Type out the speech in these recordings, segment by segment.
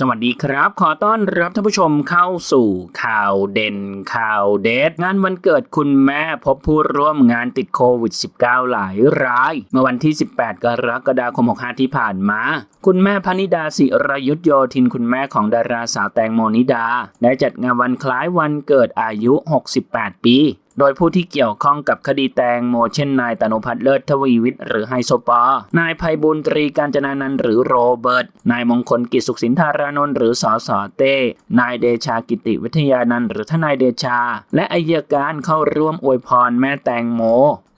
สวัสดีครับ ขอต้อนรับท่านผู้ชมเข้าสู่ข่าวเด่นข่าวเด็ดงานวันเกิดคุณแม่พบผู้ร่วมงานติดโควิด -19 หลายราย เมื่อวันที่ 18 กรกฎาคม 65 ที่ผ่านมา คุณแม่พนิดาศิรยุทธโยธินคุณแม่ของดาราสาวแตงโมนิดา ได้จัดงานวันคล้ายวันเกิดอายุ 68 ปี โดยผู้ที่เกี่ยวข้องกับคดีแตงโมเช่นนายตนุพัฒน์เลิศทวีวิทย์หรือไฮโซปอนายภัยบุญตรีการจนานันหรือโรเบิร์ต นายมงคลกิจสุขสินธารานนท์หรือสอสอเต้ นายเดชากิติวิทยานันหรือทนายเดชา และอายการเข้าร่วมอวยพรแม่แตงโม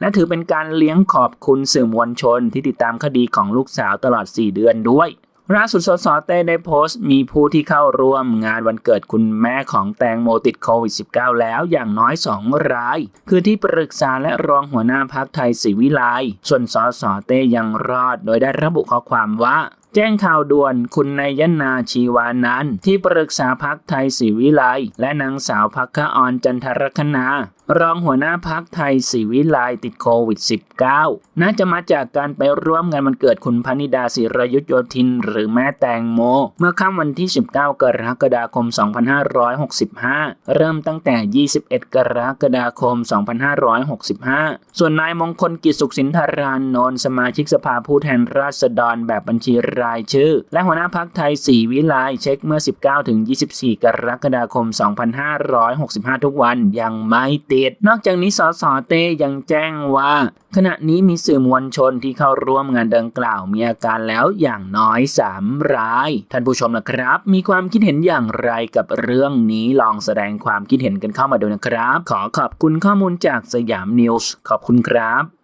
และถือเป็นการเลี้ยงขอบคุณสื่อมวลชนที่ติดตามคดีของลูกสาวตลอด 4 เดือนด้วย ล่าสุดสสเต้ได้โพสต์ มีผู้ที่เข้าร่วมงานวันเกิดคุณแม่ของแตงโมติดโควิด -19 แล้วอย่างน้อย 2 ราย คือที่ปรึกษาและรองหัวหน้าพักไทยศรีวิไลส่วนสสเต้ยังรอด โดยได้ระบุข้อความว่า แจ้งข่าวด่วนคุณนายนาชีวานันท์ที่ปรึกษาพักไทยศรีวิไลและนางสาวพักขออนจันทรคณารองหัวหน้าพักไทยศรีวิไลติดโควิด -19 น่าจะมาจากการไปร่วมงานวันเกิดคุณพนิดาศิรยุทธโยธิน หรือแม่แตงโม เมื่อค่ำวันที่ 19 กรกฎาคม 2565 เริ่มตั้งแต่ 21 กรกฎาคม 2565 ส่วนนายมงคลกิจสุขสินธารานนท์สมาชิกสภาผู้แทนราษฎรแบบบัญชีรรายชื่อ และหัวหน้าพักไทยศรีวิไลเช็คเมื่อ 19ถึง24 กรกฎาคม 2565 ทุกวันยังไม่ติด นอกจากนี้สสเต้ยังแจ้งว่า ขณะนี้มีสื่อมวลชนที่เข้าร่วมงานดังกล่าวมีอาการแล้วอย่างน้อย 3 ราย ท่านผู้ชมนะครับ มีความคิดเห็นอย่างไรกับเรื่องนี้ลองแสดงความคิดเห็นกันเข้ามาดูนะครับ ขอขอบคุณข้อมูลจากสยามนิวส์ขอบคุณครับ